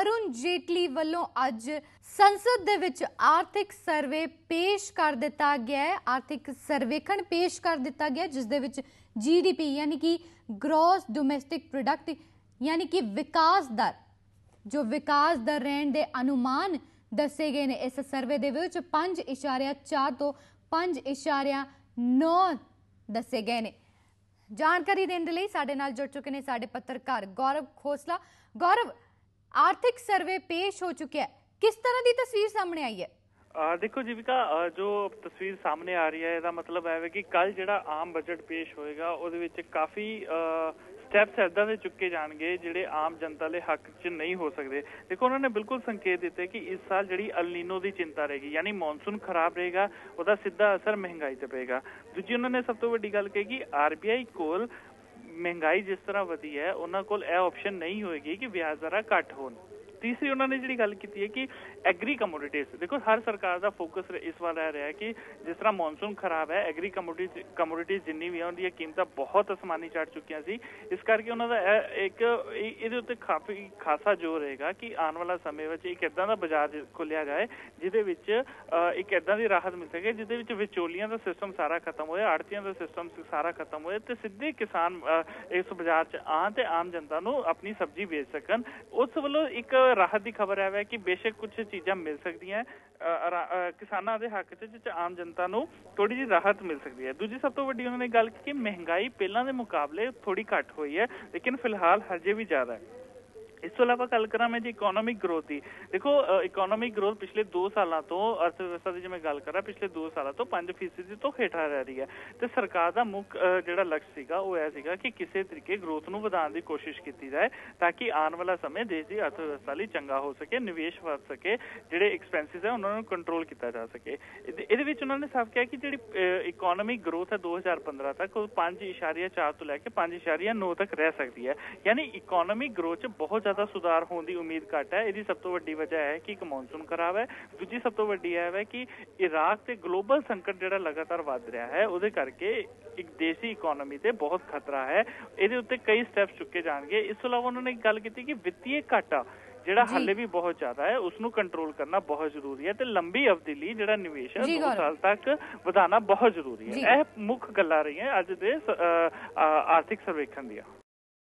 ਅਰੁਣ ਜੇਟਲੀ ਵੱਲੋਂ ਅੱਜ ਸੰਸਦ ਦੇ ਵਿੱਚ ਆਰਥਿਕ ਸਰਵੇ ਪੇਸ਼ ਕਰ ਦਿੱਤਾ ਗਿਆ ਹੈ। ਆਰਥਿਕ ਸਰਵੇਖਣ ਪੇਸ਼ ਕਰ ਦਿੱਤਾ ਗਿਆ, ਜਿਸ ਦੇ ਵਿੱਚ ਜੀਡੀਪੀ ਯਾਨੀ ਕਿ ਗ੍ਰੋਸ ਡੋਮੈਸਟਿਕ ਪ੍ਰੋਡਕਟ ਯਾਨੀ ਕਿ ਵਿਕਾਸ ਦਰ, ਜੋ ਵਿਕਾਸ ਦਰ ਰਹਿਣ ਦੇ ਅਨੁਮਾਨ ਦੱਸੇ ਗਏ ਨੇ ਇਸ ਸਰਵੇ ਦੇ ਵਿੱਚ 5.4 ਤੋਂ 5.9 ਦੱਸੇ ਗਏ ਨੇ। ਜਾਣਕਾਰੀ ਦੇਣ ਦੇ ਲਈ ਸਾਡੇ ਨਾਲ ਜੁੜ ਚੁੱਕੇ ਨੇ ਸਾਡੇ ਪੱਤਰਕਾਰ ਗੌਰਵ ਖੋਸਲਾ। ਗੌਰਵ ਆਰਥਿਕ ਸਰਵੇ ਪੇਸ਼ ਹੋ ਚੁੱਕਿਆ ਹੈ। ਕਿਸ ਤਰ੍ਹਾਂ ਦੀ ਤਸਵੀਰ ਸਾਹਮਣੇ ਆਈ ਹੈ? ਦੇਖੋ ਜੀਵਿਕਾ ਜੋ ਤਸਵੀਰ ਸਾਹਮਣੇ ਆ ਰਹੀ ਹੈ, ਇਹਦਾ ਮਤਲਬ ਹੈ ਕਿ ਕੱਲ ਜਿਹੜਾ ਆਮ ਬਜਟ ਪੇਸ਼ ਹੋਏਗਾ, ਉਹਦੇ ਵਿੱਚ ਕਾਫੀ ਸਟੈਪਸ ਐਦਾਂ ਦੇ ਚੁੱਕੇ ਜਾਣਗੇ ਜਿਹੜੇ ਆਮ ਜਨਤਾ ਦੇ ਹੱਕ 'ਚ ਨਹੀਂ ਹੋ ਸਕਦੇ। ਦੇਖੋ, ਉਹਨਾਂ ਨੇ ਬਿਲਕੁਲ ਸੰਕੇਤ ਦਿੱਤੇ ਕਿ ਇਸ ਸਾਲ ਜਿਹੜੀ ਅਲਨੀਨੋ ਦੀ ਚਿੰਤਾ ਰਹੇਗੀ, ਯਾਨੀ ਮੌਨਸੂਨ ਖਰਾਬ ਰਹੇਗਾ, ਉਹਦਾ ਸਿੱਧਾ ਅਸਰ ਮਹਿੰਗਾਈ ਤੇ ਪਏਗਾ। ਦੂਜੀ, ਉਹਨਾਂ ਨੇ ਸਭ ਤੋਂ ਵੱਡੀ ਗੱਲ ਕਹੀ ਕਿ ਆਰਬੀਆਈ ਕੋਲ ਮਹਿੰਗਾਈ ਜਿਸ ਤਰ੍ਹਾਂ ਵਧੀ ਹੈ, ਉਹਨਾਂ ਕੋਲ ਇਹ ਆਪਸ਼ਨ ਨਹੀਂ ਹੋਏਗੀ ਕਿ ਵਿਆਜ ਦਰਾਂ ਘੱਟ ਹੋਣ। ਤੀਸਰੀ ਉਹਨਾਂ ਨੇ ਜਿਹੜੀ ਗੱਲ ਕੀਤੀ ਹੈ ਕਿ ਐਗਰੀ ਕਮੋਡਿਟੀਜ਼ ਦੇਖੋ ਹਰ ਸਰਕਾਰ ਦਾ ਫੋਕਸ ਇਸ ਵਾਰ ਇਹ ਰਿਹਾ ਕਿ ਜਿਸ ਤਰ੍ਹਾਂ ਮੌਨਸੂਨ ਖਰਾਬ ਹੈ ਐਗਰੀ ਕਮੋਡਿਟੀ ਕਮੋਡਿਟੀਜ਼ ਜਿੰਨੀ ਵੀ ਆ ਉਹਦੀਆਂ ਕੀਮਤਾਂ ਬਹੁਤ ਅਸਮਾਨੀ ਚੜ ਚੁੱਕੀਆਂ ਸੀ। ਇਸ ਕਰਕੇ ਉਹਨਾਂ ਦਾ ਇਹ ਇੱਕ ਇਹਦੇ ਉੱਤੇ ਕਾਫੀ ਖਾਸਾ ਜ਼ੋਰ ਰਹੇਗਾ ਕਿ ਆਉਣ ਵਾਲਾ ਸਮੇਂ ਵਿੱਚ ਇੱਕ ਇਦਾਂ ਦਾ ਬਾਜ਼ਾਰ ਖੋਲਿਆ ਜਾਏ, ਜਿਹਦੇ ਵਿੱਚ ਇੱਕ ਇਦਾਂ ਦੀ ਰਾਹਤ ਮਿਲ ਸਕੇ, ਜਿਹਦੇ ਵਿੱਚ ਵਿਚੋਲੀਆਂ ਦਾ ਸਿਸਟਮ ਸਾਰਾ ਖਤਮ ਹੋਏ, ਆੜਤੀਆਂ ਦਾ ਸਿਸਟਮ ਸਾਰਾ ਖਤਮ ਹੋਏ ਤੇ ਸਿੱਧੇ ਕਿਸਾਨ ਇਸ ਬਾਜ਼ਾਰ 'ਚ ਆਉਣ ਤੇ ਆਮ ਜਨਤਾ ਨੂੰ ਆਪਣੀ ਸਬਜ਼ੀ ਵੇਚ ਸਕਣ। ਉਸ ਵੱਲੋਂ ਇੱਕ ਰਾਹਤ ਦੀ ਖਬਰ ਹੈ ਕਿ ਬੇਸ਼ੱਕ ਕੁਝ ਚੀਜ਼ਾਂ ਮਿਲ ਸਕਦੀਆਂ ਕਿਸਾਨਾਂ ਦੇ ਹੱਕ 'ਚ, ਜਿਸ ਆਮ ਜਨਤਾ ਨੂੰ ਥੋੜੀ ਜਿਹੀ ਰਾਹਤ ਮਿਲ ਸਕਦੀ ਹੈ। ਦੂਜੀ ਸਭ ਤੋਂ ਵੱਡੀ ਉਹਨਾਂ ਨੇ ਗੱਲ ਕੀਤੀ ਕਿ ਮਹਿੰਗਾਈ ਪਹਿਲਾਂ ਦੇ ਮੁਕਾਬਲੇ ਥੋੜੀ ਘੱਟ ਹੋਈ ਹੈ, ਲੇਕਿਨ ਫਿਲਹਾਲ ਹਜੇ ਵੀ ਜ਼ਿਆਦਾ ਹੈ। ਇਸ ਤੋਂ ਇਲਾਵਾ ਗੱਲ ਕਰਾਂ ਮੈਂ ਜੀ ਇਕਨੋਮਿਕ ਗਰੋਥ ਦੀ। ਦੇਖੋ ਇਕਨੋਮਿਕ ਗਰੋਥ ਪਿਛਲੇ 2 ਸਾਲਾਂ ਤੋਂ ਅਰਥ ਵਿਵਸਥਾ ਦੀ ਜੇ ਗੱਲ ਕਰਾਂ, ਪਿਛਲੇ 2 ਸਾਲਾਂ ਤੋਂ 5% ਤੋਂ ਹੇਠਾਂ ਰਹਿ ਰਹੀ ਹੈ। ਤੇ ਸਰਕਾਰ ਦਾ ਮੁੱਖ ਜਿਹੜਾ ਲਕਸ਼ ਸੀਗਾ, ਉਹ ਇਹ ਸੀਗਾ ਕਿ ਕਿਸੇ ਤਰੀਕੇ ਗਰੋਥ ਨੂੰ ਵਧਾਉਣ ਦੀ ਕੋਸ਼ਿਸ਼ ਕੀਤੀ ਜਾਏ ਤਾਂ ਕਿ ਆਉਣ ਵਾਲਾ ਸਮੇਂ ਦੇਸ਼ ਦੀ ਅਰਥ ਵਿਵਸਥਾ ਲਈ ਚੰਗਾ ਹੋ ਸਕੇ, ਨਿਵੇਸ਼ ਵਧ ਸਕੇ, ਜਿਹੜੇ ਐਕਸਪੈਂਸਿਸ ਹੈ ਉਹਨਾਂ ਨੂੰ ਕੰਟਰੋਲ ਕੀਤਾ ਜਾ ਸਕੇ। ਇਹਦੇ ਇਹਦੇ ਵਿੱਚ ਉਹਨਾਂ ਨੇ ਸਾਫ਼ ਕਿਹਾ ਕਿ ਜਿਹੜੀ ਇਕਨੋਮਿਕ ਗਰੋਥ ਹੈ 2015 ਤੱਕ, ਉਹ 5.4 ਤੋਂ ਲੈ ਕੇ 5.9 ਤੱਕ ਰਹਿ ਸਕਦੀ ਹੈ। ਯਾਨੀ ਇਕਨੋਮਿਕ ਗਰੋਥ 'ਚ ਬਹੁਤ ਜ਼ਿਆਦਾ ਸੁਧਾਰ ਹੋਣ ਦੀ ਉਮੀਦ ਘੱਟ ਹੈ ਇਹਦੀ ਸਭ ਤੋਂ ਵੱਡੀ ਵਜ੍ਹਾ ਹੈ ਕਿ ਇੱਕ ਮੌਨਸੂਨ ਖਰਾਬ ਹੈ ਦੂਜੀ ਸਭ ਤੋਂ ਵੱਡੀ ਹੈ ਕਿ ਇਰਾਕ ਤੇ ਗਲੋਬਲ ਸੰਕਟ ਜਿਹੜਾ ਲਗਾਤਾਰ ਵੱਧ ਰਿਹਾ ਹੈ ਉਹਦੇ ਕਰਕੇ ਇੱਕ ਦੇਸੀ ਇਕਨੋਮੀ ਤੇ ਬਹੁਤ ਖਤਰਾ ਹੈ ਇਹਦੇ ਉੱਤੇ ਕਈ ਸਟੈਪਸ ਚੁੱਕੇ ਜਾਣਗੇ ਇਸ ਤੋਂ ਇਲਾਵਾ ਉਹਨਾਂ ਨੇ ਗੱਲ ਕੀਤੀ ਕਿ ਵਿੱਤੀ ਘਾਟਾ ਜਿਹੜਾ। ਹਾਲੇ ਵੀ ਬਹੁਤ ਜ਼ਿਆਦਾ ਹੈ ਉਸ ਨੂੰ ਕੰਟਰੋਲ ਕਰਨਾ ਬਹੁਤ ਜ਼ਰੂਰੀ ਹੈ ਤੇ ਲੰਬੀ ਅਵਧੀ ਲਈ ਜਿਹੜਾ ਨਿਵੇਸ਼ ਹੈ ਜੀ 2 ਗੌਰਵ। ਸਾਲ ਤੱਕ ਵਧਾਉਣਾ ਬਹੁਤ ਜ਼ਰੂਰੀ। ਹੈ ਇਹ ਮੁੱਖ ਗੱਲਾਂ ਰਹੀਆਂ ਅੱਜ ਦੇ ਆਰਥਿਕ ਸਰਵੇਖਣ ਦੀਆਂ